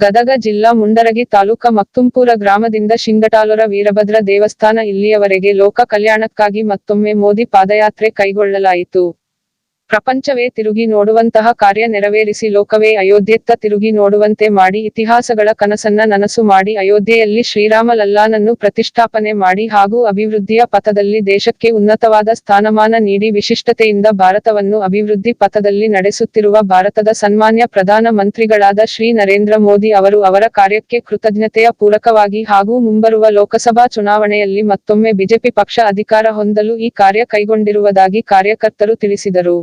ಗದಗ ಜಿಲ್ಲಾ ಮುಂಡರಗಿ ತಾಲೂಕ ಮಕ್ತುಂಪುರ ಗ್ರಾಮದಿಂದ ಶಿಂಗಟಾಲುರ ವೀರಭದ್ರ ದೇವಸ್ಥಾನ ಇಲ್ಲಿಯವರೆಗೆ ಲೋಕ ಕಲ್ಯಾಣಕ್ಕಾಗಿ ಮತ್ತೊಮ್ಮೆ ಮೋದಿ ಪಾದಯಾತ್ರೆ ಕೈಗೊಳ್ಳಲಾಯಿತು. ಪ್ರಪಂಚವೇ ತಿರುಗಿ ನೋಡುವಂತಹ ಕಾರ್ಯ ನೆರವೇರಿಸಿ ಲೋಕವೇ ಅಯೋಧ್ಯೆತ್ತ ತಿರುಗಿ ನೋಡುವಂತೆ ಮಾಡಿ ಇತಿಹಾಸಗಳ ಕನಸನ್ನ ನನಸು ಮಾಡಿ ಅಯೋಧ್ಯೆಯಲ್ಲಿ ಶ್ರೀರಾಮ ಲಲ್ಲಾನನ್ನು ಪ್ರತಿಷ್ಠಾಪನೆ ಮಾಡಿ ಹಾಗೂ ಅಭಿವೃದ್ಧಿಯ ಪಥದಲ್ಲಿ ದೇಶಕ್ಕೆ ಉನ್ನತವಾದ ಸ್ಥಾನಮಾನ ನೀಡಿ ವಿಶಿಷ್ಟತೆಯಿಂದ ಭಾರತವನ್ನು ಅಭಿವೃದ್ಧಿ ಪಥದಲ್ಲಿ ನಡೆಸುತ್ತಿರುವ ಭಾರತದ ಸನ್ಮಾನ್ಯ ಪ್ರಧಾನ ಮಂತ್ರಿಗಳಾದ ಶ್ರೀ ನರೇಂದ್ರ ಮೋದಿ ಅವರು ಅವರ ಕಾರ್ಯಕ್ಕೆ ಕೃತಜ್ಞತೆಯ ಪೂರಕವಾಗಿ ಹಾಗೂ ಮುಂಬರುವ ಲೋಕಸಭಾ ಚುನಾವಣೆಯಲ್ಲಿ ಮತ್ತೊಮ್ಮೆ ಬಿಜೆಪಿ ಪಕ್ಷ ಅಧಿಕಾರ ಹೊಂದಲು ಈ ಕಾರ್ಯ ಕೈಗೊಂಡಿರುವುದಾಗಿ ಕಾರ್ಯಕರ್ತರು ತಿಳಿಸಿದರು.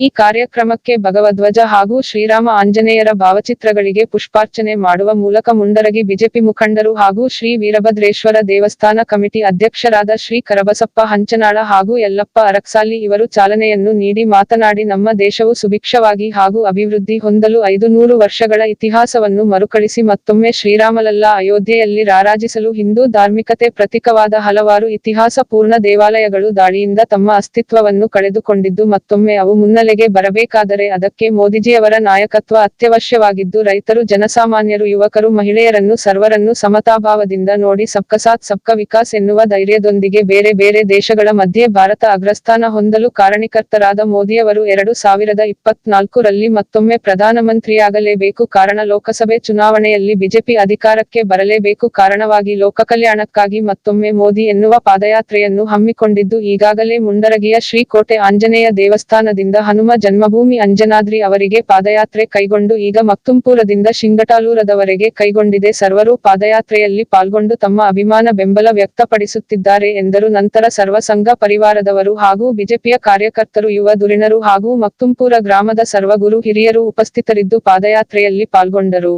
ಈ ಕಾರ್ಯಕ್ರಮಕ್ಕೆ ಭಗವಧ್ವಜ ಹಾಗೂ ಶ್ರೀರಾಮ ಆಂಜನೇಯರ ಭಾವಚಿತ್ರಗಳಿಗೆ ಪುಷ್ಪಾರ್ಚನೆ ಮಾಡುವ ಮೂಲಕ ಮುಂಡರಗಿ ಬಿಜೆಪಿ ಮುಖಂಡರು ಹಾಗೂ ಶ್ರೀ ವೀರಭದ್ರೇಶ್ವರ ದೇವಸ್ಥಾನ ಕಮಿಟಿ ಅಧ್ಯಕ್ಷರಾದ ಶ್ರೀ ಕರಬಸಪ್ಪ ಹಂಚನಾಳ ಹಾಗೂ ಯಲ್ಲಪ್ಪ ಅರಕ್ಸಾಲಿ ಇವರು ಚಾಲನೆಯನ್ನು ನೀಡಿ ಮಾತನಾಡಿ, ನಮ್ಮ ದೇಶವು ಸುಭಿಕ್ಷವಾಗಿ ಹಾಗೂ ಅಭಿವೃದ್ಧಿ ಹೊಂದಲು ಐದು ವರ್ಷಗಳ ಇತಿಹಾಸವನ್ನು ಮರುಕಳಿಸಿ ಮತ್ತೊಮ್ಮೆ ಶ್ರೀರಾಮಲಲ್ಲ ಅಯೋಧ್ಯೆಯಲ್ಲಿ ರಾರಾಜಿಸಲು ಹಿಂದೂ ಧಾರ್ಮಿಕತೆ ಪ್ರತೀಕವಾದ ಹಲವಾರು ಇತಿಹಾಸ ಪೂರ್ಣ ದೇವಾಲಯಗಳು ದಾಳಿಯಿಂದ ತಮ್ಮ ಅಸ್ತಿತ್ವವನ್ನು ಕಳೆದುಕೊಂಡಿದ್ದು, ಮತ್ತೊಮ್ಮೆ ಅವು ಮುನ್ನೆಲೆಗೆ ಬರಬೇಕಾದರೆ ಅದಕ್ಕೆ ಮೋದಿಜಿಯವರ ನಾಯಕತ್ವ ಅತ್ಯವಶ್ಯವಾಗಿದ್ದು, ರೈತರು, ಜನಸಾಮಾನ್ಯರು, ಯುವಕರು, ಮಹಿಳೆಯರನ್ನು, ಸರ್ವರನ್ನು ಸಮತಾಭಾವದಿಂದ ನೋಡಿ ಸಬ್ಕ ಸಾಥ್ ಸಬ್ಕ ವಿಕಾಸ್ ಎನ್ನುವ ಧೈರ್ಯದೊಂದಿಗೆ ಬೇರೆ ಬೇರೆ ದೇಶಗಳ ಮಧ್ಯೆ ಭಾರತ ಅಗ್ರಸ್ಥಾನ ಹೊಂದಲು ಕಾರಣಕರ್ತರಾದ ಮೋದಿಯವರು ಎರಡು ಸಾವಿರದ ಇಪ್ಪತ್ನಾಲ್ಕು ರಲ್ಲಿ ಮತ್ತೊಮ್ಮೆ ಪ್ರಧಾನಮಂತ್ರಿಯಾಗಲೇಬೇಕು. ಕಾರಣ, ಲೋಕಸಭೆ ಚುನಾವಣೆಯಲ್ಲಿ ಬಿಜೆಪಿ ಅಧಿಕಾರಕ್ಕೆ ಬರಲೇಬೇಕು. ಕಾರಣವಾಗಿ ಲೋಕ ಕಲ್ಯಾಣಕ್ಕಾಗಿ ಮತ್ತೊಮ್ಮೆ ಮೋದಿ ಎನ್ನುವ ಪಾದಯಾತ್ರೆಯನ್ನು ಹಮ್ಮಿಕೊಂಡಿದ್ದು, ಈಗಾಗಲೇ ಮುಂಡರಗಿಯ ಶ್ರೀಕೋಟೆ ಆಂಜನೇಯ ದೇವಸ್ಥಾನದಿಂದ ಹನುಮ ಜನ್ಮಭೂಮಿ ಅಂಜನಾದ್ರಿ ಅವರಿಗೆ ಪಾದಯಾತ್ರೆ ಕೈಗೊಂಡು ಈಗ ಮಕ್ತುಂಪುರದಿಂದ ಶಿಂಗಟಾಲೂರದವರೆಗೆ ಕೈಗೊಂಡಿದೆ ಸರ್ವರು ಪಾದಯಾತ್ರೆಯಲ್ಲಿ ಪಾಲ್ಗೊಂಡು ತಮ್ಮ ಅಭಿಮಾನ ಬೆಂಬಲ ವ್ಯಕ್ತಪಡಿಸುತ್ತಿದ್ದಾರೆ ಎಂದರು. ನಂತರ ಸರ್ವ ಸಂಘ ಪರಿವಾರದವರು ಹಾಗೂ ಬಿಜೆಪಿಯ ಕಾರ್ಯಕರ್ತರು, ಯುವ ಧುರಿಣರು ಹಾಗೂ ಮಕ್ತುಂಪುರ ಗ್ರಾಮದ ಸರ್ವ ಗುರು ಹಿರಿಯರು ಉಪಸ್ಥಿತರಿದ್ದು ಪಾದಯಾತ್ರೆಯಲ್ಲಿ ಪಾಲ್ಗೊಂಡರು.